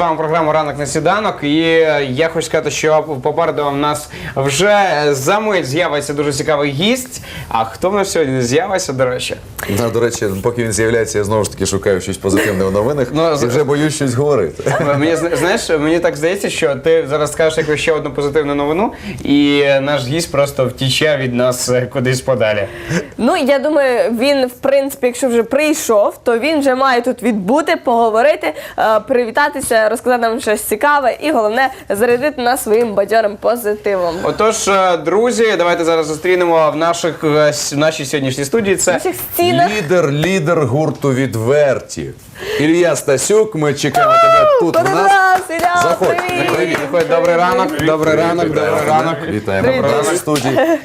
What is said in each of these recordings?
вами програму Ранок на сніданок. І я хочу сказати, що попереду в нас вже за мить з'явиться дуже цікавий гість. А хто в нас сьогодні з'явиться, до речі? Да, до речі, поки він з'являється, я знову ж таки шукаю щось позитивне в новинах Ну, і вже боюсь щось говорити. Мені зна- знаєш, мені так здається, що ти зараз скажеш якусь ще одну позитивну новину, і наш гість просто втіче від нас е, кудись подалі. Ну, я думаю, він, в принципі, якщо вже прийшов, то він вже має тут відбути, поговорити, е, привітатися, розказати нам щось цікаве і головне зарядити нас своїм бадьорим позитивом. Отож, е, друзі, давайте зараз зустрінемо в наших е, в нашій сьогоднішній студії. Це наших стінах. Лідер, лідер гурту відверті. Ілля Стасюк, ми чекаємо тебе тут в нас. Ілля, Заходь, привіт! Заходь. Добрий ранок, добрий ранок, добрий ранок. Вітаємо Привіт. в нас в студії. Е,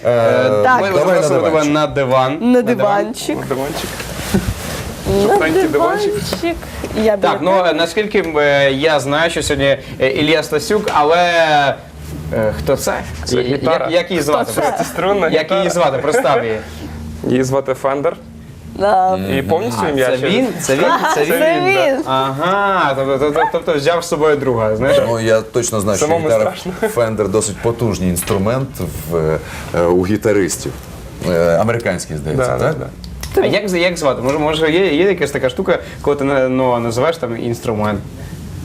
Так. Ми Давай на запросили тебе диванчик. на диван. На диванчик. Диванчик. На Жовтенький диванчик. диванчик. Я Так, ну е, наскільки е, я знаю, що сьогодні е, Ілля Стасюк, але е, хто це? Це гітара. Як, як її звати? Хто це? Струнна Як гітара. її звати? Представ її. Її звати Фендер. Да. І повністю ім'я це ще- він? Це він? Це він? Це він. Ага, тобто, тобто, тобто взяв з собою друга, знаєш? Ну, я точно знаю, що Самому гітара страшно. Fender досить потужний інструмент в, е, у гітаристів. Е, Американський, здається, Да, да, так? да. А як, як звати? Може, може є, є якась така штука, коли ти ну, називаєш там інструмент?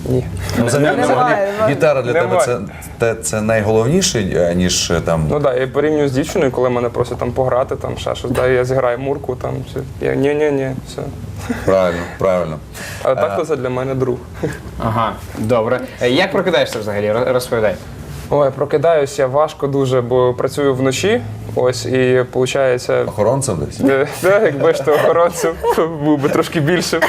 Ні. Ну, взагалі, Немає, взагалі, гітара для тебе Немає. це, це найголовніше, е, ніж е, там. Ну так, я порівнюю з дівчиною, коли мене просять там пограти, там ще щось, да, я зіграю мурку, там чи я ні, ні, ні, все. Правильно, правильно. А так то це для мене друг. Ага, добре. Е, Як прокидаєшся взагалі? Розповідай. Ой, прокидаюсь я важко дуже, бо працюю вночі. Ось і виходить. Охоронцем десь? Е, Да, якби ж то охоронцем був би трошки більшим.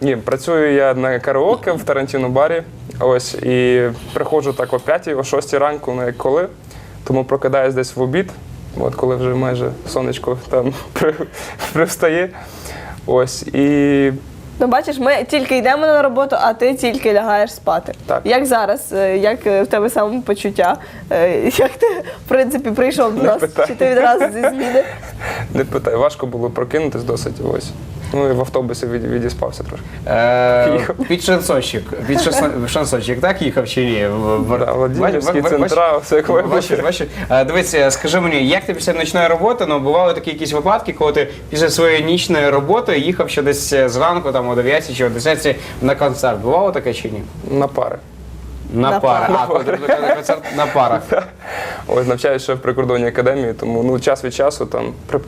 Ні, працюю я на караоке в Тарантіно барі. Ось і приходжу так о 5 о 6 ранку, ну як коли. Тому прокидаюсь десь в обід, от коли вже майже сонечко там при- привстає. Ось і Ну, бачиш, ми тільки йдемо на роботу, а ти тільки лягаєш спати. Так. Як зараз? Е, Як е, в тебе самопочуття? Е, Як ти, в принципі, прийшов до нас? питай. Чи ти відразу зі зміни? не питай, важко було прокинутись досить. Ось. Ну і в автобусі від, відіспався трошки. Е, Їхав. під шансончик. Під шансон- шансончик, так їхав чи ні? В- в- Да, Владимирський Бач- бач- центра, все як Бачиш. Е, Дивись, е, скажи мені, як ти після ночної роботи, ну бували такі якісь випадки, коли ти після своєї нічної роботи їхав ще десь е, зранку, там о 9 чи о 10 на концерт. Бувало таке чи ні? На пари. На, На пари. А, коли ти на концерт на парах. Ось навчаюся ще в прикордонній академії, тому ну, час від часу там при-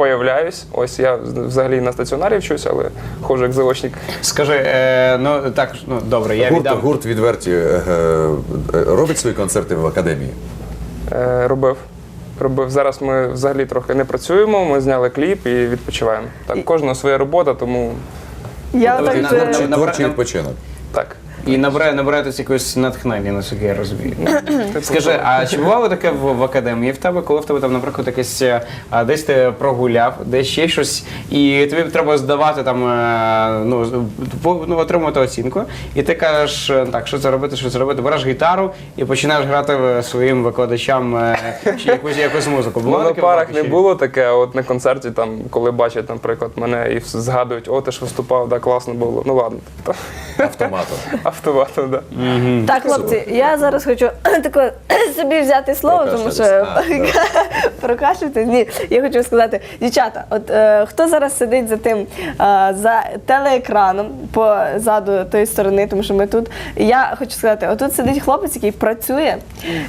появляюсь. Ось я взагалі на стаціонарі вчуся, але ходжу як заочник. Скажи, е, ну так, ну добре, я гурт, віддам. гурт відверті е, е, робить свої концерти в академії. Е, робив. Робив. Зараз ми взагалі трохи не працюємо, ми зняли кліп і відпочиваємо. Так, кожного своя робота, тому Я так же- Творчий, творчий відпочинок. так. І набирає, набираєтесь якогось натхнення, наскільки я розумію. Скажи, а чи бувало таке в, в академії в тебе, коли в тебе там, наприклад, якесь е, а, десь ти прогуляв, десь ще щось, і тобі треба здавати там, е, ну, по- ну, отримувати оцінку, і ти кажеш, е, так, що це робити, що це робити, береш гітару і починаєш грати е, своїм викладачам е, чи якусь, якусь музику. Ну, на таке парах не було таке, а от на концерті, там, коли бачать, наприклад, мене і згадують, о, ти ж виступав, да, класно було. Ну ладно, Автоматом. Автоматом, да. Так, хлопці, я зараз хочу таке собі взяти слово, тому що прокашлювати. Ні, я хочу сказати, дівчата, от е, хто зараз сидить за тим е, за телеекраном позаду тої сторони, тому що ми тут. Я хочу сказати, отут сидить хлопець, який працює,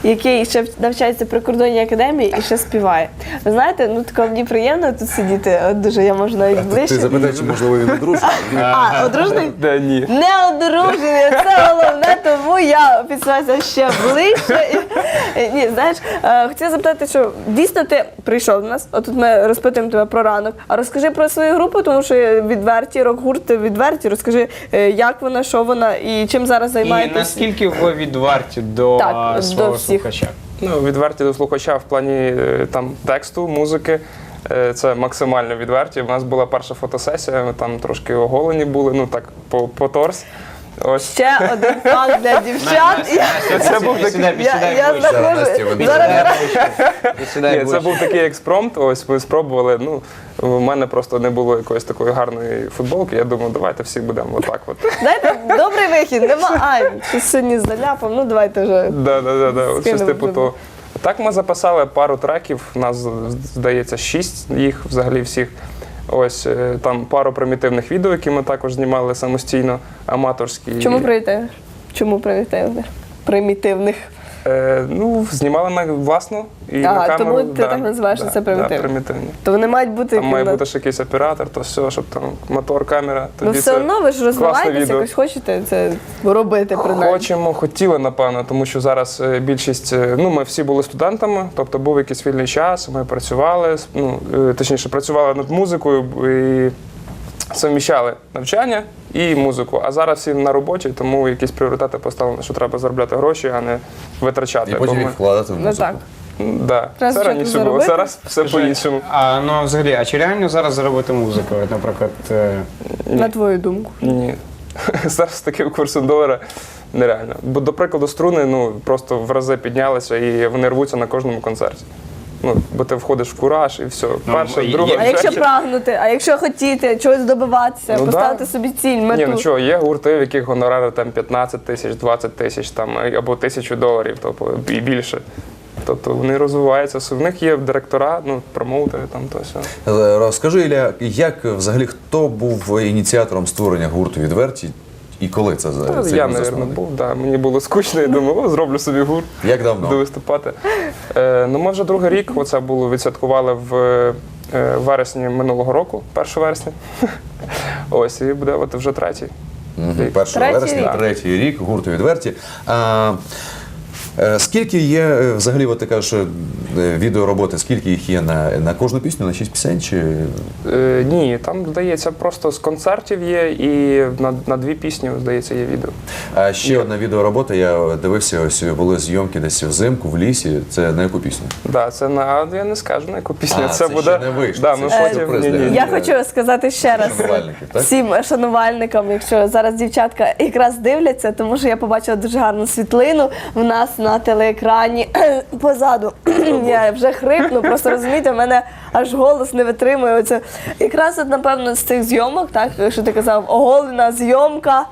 який ще навчається при кордонній академії і ще співає. Ви знаєте, ну тако мені приємно тут сидіти. От дуже я можу навіть Ти ближче. запитай, чи можливо він одружений. А, одружений? Да, ні. Не одружений, це головне, тому я підсуваюся ще ближче. І, ні, знаєш, е, хотіла запитати, що дійсно ти прийшов до нас, отут ми розпитуємо тебе про ранок. А розкажи про свою групу, тому що відверті, рок-гурт відверті. Розкажи, е, як вона, що вона і чим зараз І займаєтесь. наскільки ви відварті до Так, е, до свого всіх. слухача? Ну, відверті до слухача в плані е, там тексту, музики. Е, Це максимально відверті. У нас була перша фотосесія, ми там трошки оголені були, ну так, по, по торс. Ось. Ще один факт для дівчат. Це був такий-. Я, я знаходжу. Зараз Ні, це був такий експромт. Ось ми спробували. Ну, у мене просто не було якоїсь такої гарної футболки. Я думаю, давайте всі будемо отак. От. дайте добрий вихід. Нема. Ай, ти сьогодні заляпав. Ну давайте вже. Да, да, да, да. От щось типу вже. то. Так ми записали пару треків. У нас здається шість їх взагалі всіх. Ось е, там пару примітивних відео, які ми також знімали самостійно, аматорські. Чому примітивних? Чому примітивних? Примітивних. Е, ну, знімали на власну і Ага, на камеру. тому ти так називаєш, що це примітивно. Да, примітивні. То вони мають бути Там має бути ж якийсь оператор, то все, щоб там мотор, камера. Ну Тоді все це одно ви ж класне розвиваєтесь, відео. якось хочете це робити принаймні. Хочемо, хотіли, напевно, тому що зараз е, більшість, е, ну ми всі були студентами, тобто був якийсь вільний час, ми працювали, с- ну е, точніше, працювали над музикою і совміщали навчання і музику. А зараз всі на роботі, тому якісь пріоритети поставлені, що треба заробляти гроші, а не витрачати. І потім їх вкладати в Ну музику. так. Да. Треба Це раніше було, заробити. зараз все по-іншому. А ну взагалі, а чи реально зараз заробити музику? От, Наприклад, е, На твою думку. Ні. Зараз з таким курсом долара нереально. Бо, до прикладу, струни ну, просто в рази піднялися і вони рвуться на кожному концерті. Ну, бо ти входиш в кураж і все. Перше, і- друге, і- А якщо прагнути, а якщо хотіти чогось добиватися, Ну, поставити да. собі ціль, Ні, мету. ну чого, є гурти, в яких гонорари там 15 тисяч, 20 тисяч там, або тисячу доларів, тобто і більше. Тобто вони розвиваються. В них є директора, ну, промоутери там то все. Е, Розкажи, Ілля, як взагалі хто був ініціатором створення гурту відверті і коли це за цей я, мабуть, був, да. мені було скучно, я думав, о, зроблю собі гурт. Як давно? Буду виступати. Е, ну, ми вже другий рік, оце було відсвяткували в е, вересні минулого року, 1 вересня. Ось, і буде от вже третій. Мгм. 1 вересня, рік. третій рік гурту відверті. А, скільки є е, взагалі, от ти кажеш, е, відеороботи, скільки їх є на, на кожну пісню, на 6 пісень? Чи... Е, ні, там, здається, просто з концертів є, і на, на дві пісні, здається, є відео. А ще одна відеоробота, я дивився, ось були зйомки десь взимку, в лісі. Це на яку пісню? Да, це на я не скажу на яку пісню. А, це, це буде. ще не вийшло, Да, це ми ще потім. Ні, ні. Я хочу сказати ще раз всім шанувальникам, якщо зараз дівчатка якраз дивляться, тому що я побачила дуже гарну світлину в нас на телеекрані позаду. я вже хрипну, просто розумієте, в мене аж голос не витримує. Оце якраз от, напевно з цих зйомок, так що ти казав, оголена зйомка.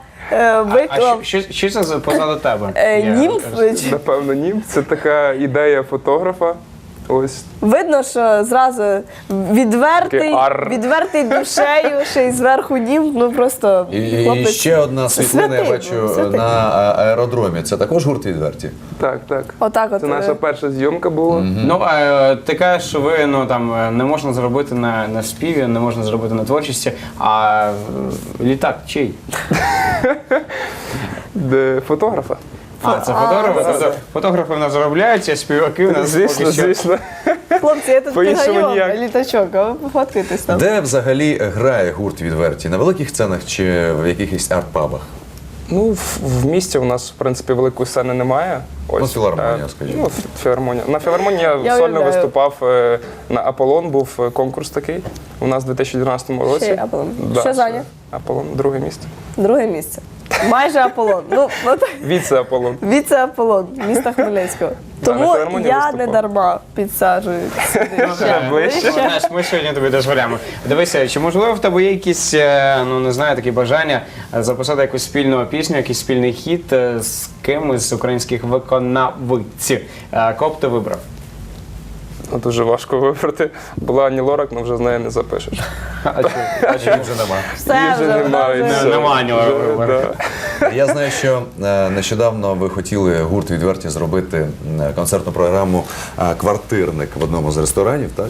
Виклав. а що, що, що це позаду тебе? е, німф. Напевно, німф. Це така ідея фотографа. Ось Видно, що зразу відвертий, відвертий душею, ще й зверху німф, ну просто І, і ще одна світлина, я бачу, святий. на аеродромі. Це також гурт відверті? так, так. Отак от. Це е, наша перша зйомка була. Ну, е, ти кажеш, що ви ну там е, не можна зробити на, на співі, не можна зробити на творчості, а е, літак чий? Де фотографа. А, це фотографи. Тобто фотографи в нас заробляють, а співаки в нас Звісно, поки що. звісно. Хлопці, я тут По-іншому літачок, а ви пофоткайтесь там. Де взагалі грає гурт відверті? На великих сценах чи в якихось арт-пабах? Ну, в, в місті у нас, в принципі, великої сцени немає. Ось, Ну, філармонія, е, скажімо. Ну, фі- філармонія. На філармонії я, Я сольно уявляю. виступав е, на Аполлон, був е, конкурс такий. У нас в 2012 році. Ще й Аполлон. Да, Що зайняв? Аполлон, друге місце. Друге місце. Майже Аполлон. Ну, от Віце-Аполлон. віце Аполлон, міста Хмельницького. Да, на Тому філармонії я виступав. не дарма підсаджую сюди. ще ближче. Знаєш, ми сьогодні тобі дозволяємо. Дивися, чи можливо в тебе є якісь, е, ну не знаю, такі бажання е, записати якусь спільну пісню, якийсь спільний хіт е, з кимось з українських виконавців? Е, Кого б ти вибрав? Ну, Дуже важко вибрати. Була Ані Лорак, але вже з нею не запишеш. А чому? Чи вже нема? Все вже, немає. нема Ані Лорак. Я знаю, що е, нещодавно ви хотіли гурт відверті зробити концертну програму е, Квартирник в одному з ресторанів, так?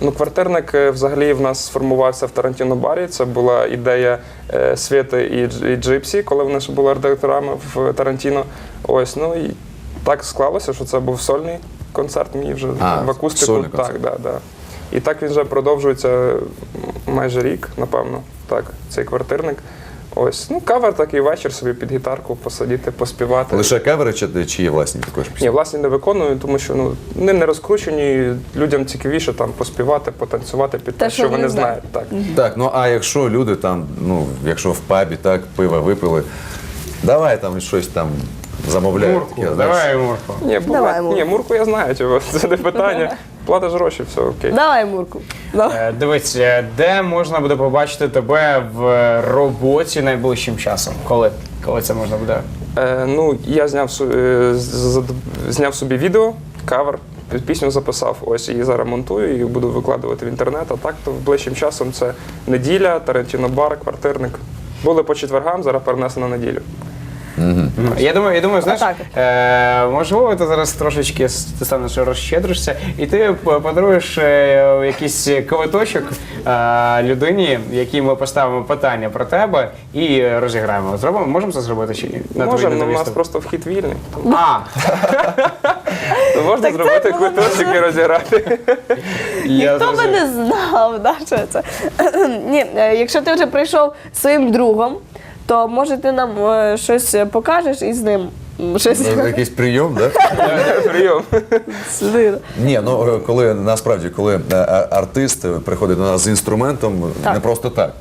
Ну, квартирник е, взагалі в нас сформувався в Тарантіно барі. Це була ідея е, Світи і, і Джипсі, коли вони ще були редакторами в Тарантіно. Ось, ну і так склалося, що це був сольний концерт мій вже А, в акустику. сольний так, концерт. да, да. І так він вже продовжується майже рік, напевно. Так, цей квартирник. Ось, ну, кавер такий вечір собі під гітарку посидіти, поспівати. Лише кавери чи, чи є власні також Ні, пісні? власне не виконую, тому що ну вони не розкручені. Людям цікавіше там поспівати, потанцювати під те, Те, що, вони знають. Так Так, ну а якщо люди там, ну якщо в пабі так пиво випили, Давай там щось там замовляють. Мурку, таке, знаєш. давай Мурку. Ні, Давай, буває. Мурку. Ні, Мурку я знаю, чого. Це не питання. Платиш гроші, все окей. Давай, Мурку. Ну. Е, Дивись, е, де можна буде побачити тебе в роботі найближчим часом? Коли? Коли це можна буде? Е, ну, я зняв, су- е, з- з- зняв собі відео, кавер, пісню записав, ось її зараз монтую і буду викладувати в інтернет. А так то ближчим часом це неділя, Тарантіно бар, квартирник. Були по четвергам, зараз перенесено на неділю. Я думаю, я думаю, знаєш, Отак. е, можливо, ти зараз трошечки с- ти станеш розщедришся, і ти п- подаруєш е, якийсь квиточок е, людині, якій ми поставимо питання про тебе і розіграємо. Зробимо, можемо це зробити чи ні? На твій Можемо, але у нас просто вхід вільний. А, можна зробити було квиточок і розіграти. я Хто би зрозумів. не знав, да, що це? Ні, е, якщо ти вже прийшов своїм другом, то може ти нам е, щось покажеш і з ним щось Ну, Якийсь прийом, да? Прийом. Ні, ну е, коли насправді, коли е, а- артист приходить до нас з інструментом, Так. не просто так.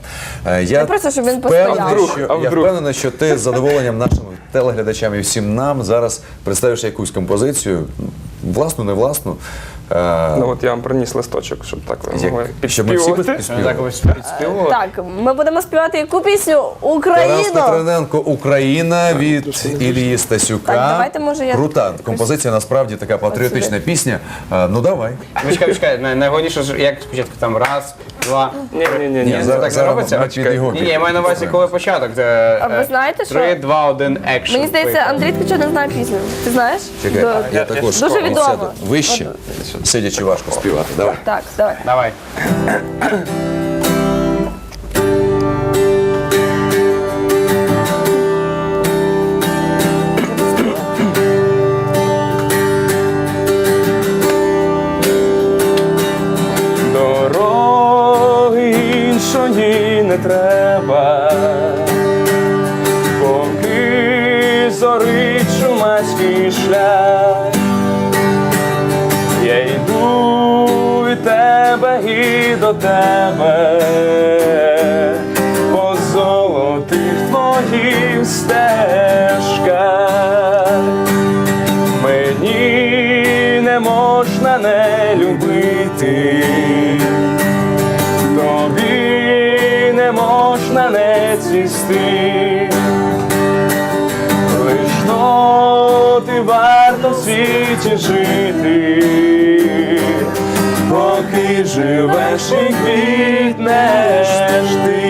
Е, Я Не просто, щоб він впевнений, постояв. А вдруг? що, А я вдруг? впевнений, що ти з задоволенням нашим телеглядачам і всім нам зараз представиш якусь композицію, власну, не власну. е, Ну от я вам приніс листочок, щоб так ви як- могли щоб ми всі підспівувати. Так підспівували. Так, ми будемо співати яку пісню? Тарас Україно! Петрененко, Україна від Ілії Стасюка. Так, давайте, може, я- Крута композиція, насправді така патріотична пісня. Е, Ну давай. Ну, Чекай, чекай, най- найголовніше, ж, як спочатку там раз, два. Ні, ні, ні, Ні, ні. Зараз- так не зараз робиться? його Ні, ні, я маю на увазі, коли початок. Де, А ви е, знаєте, що- Три, два, один, екшн. Мені здається, Андрій Ткачов не знає пісню. Ти знаєш? Чекай, До- я я- також Дуже сяду відомо. вище, сидячи важко співати. Давай. Так, давай. Давай. Можна не любити, тобі не можна не цвісти, лиш доти варто в світі жити, поки живеш і квітнеш ти,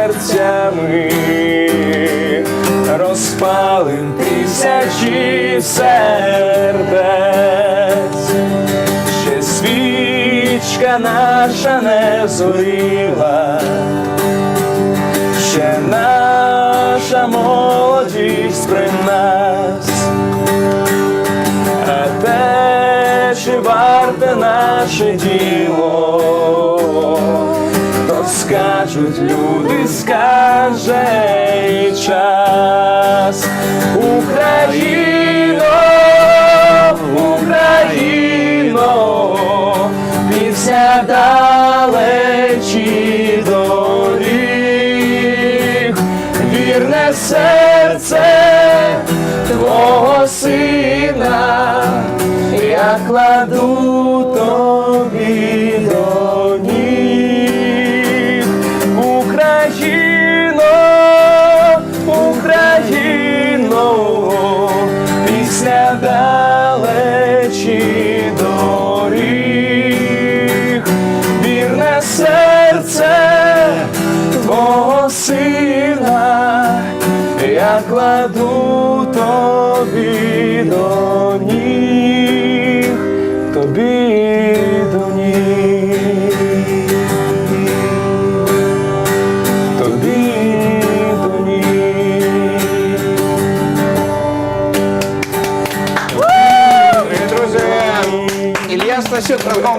серцями. Розпалим тисячі сердець. Ще свічка наша не зоріла, ще наша молодість при нас, а те, чи варте наше діло, скажуть люди, скаже і час. Україно,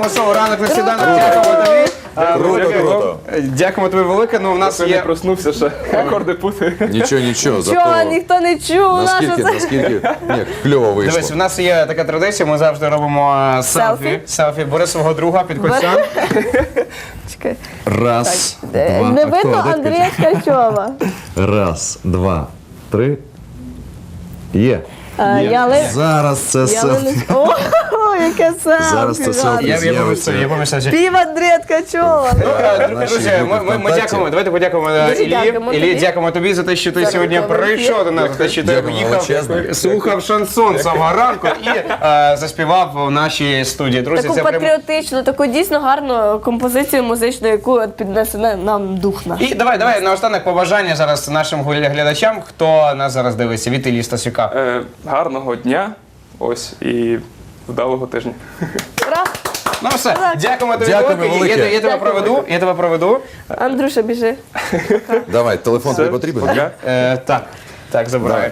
Ранковому шоу ранок на сніданок. Дякуємо тобі. Круто, велике. круто. Дякуємо тобі велике. Ну, у нас Я не є проснувся ще. Акорди пути. Нічого, нічого. Чого, Зато ніхто не чув, наскільки, це? наскільки ні, кльово вийшло. Дивись, в нас є така традиція, ми завжди робимо е, селфі. Селфі? Селфі. Бери свого друга, підходься. Чекай. Раз, Е, два. Не видно Андрія Ткачова. Раз, два, три. Є. Е, Я ли... Зараз це Я селфі. ли... О, яке селфі. Зараз це селфі. Я, я З'явиться. помістив. Пів Андрія Ткачова. Ну, е, Наші друзі, групи ми, ми, ми ВКонтакті. дякуємо. Давайте подякуємо е, Дуже Іллі. дякуємо Іллі, тобі. дякуємо тобі за те, що ти За сьогодні прийшов до нас, за те, що ти поїхав, величезне. слухав шансон самого ранку і е, заспівав в нашій студії. Друзі, Таку це патріотичну, таку дійсно гарну композицію музичну, яку от піднесе нам дух наш. І давай, давай наостанок побажання зараз нашим гуля- глядачам, хто нас зараз дивиться від Іллі Стасюка. Е, Гарного дня. Ось і вдалого тижня. Ура! Ну все, дякуємо тобі Дякуємо велике. Я, я тебе проведу. Я тебе проведу. Андрюша, біжи. Давай, телефон тобі потрібен? Е, так, так, забираю.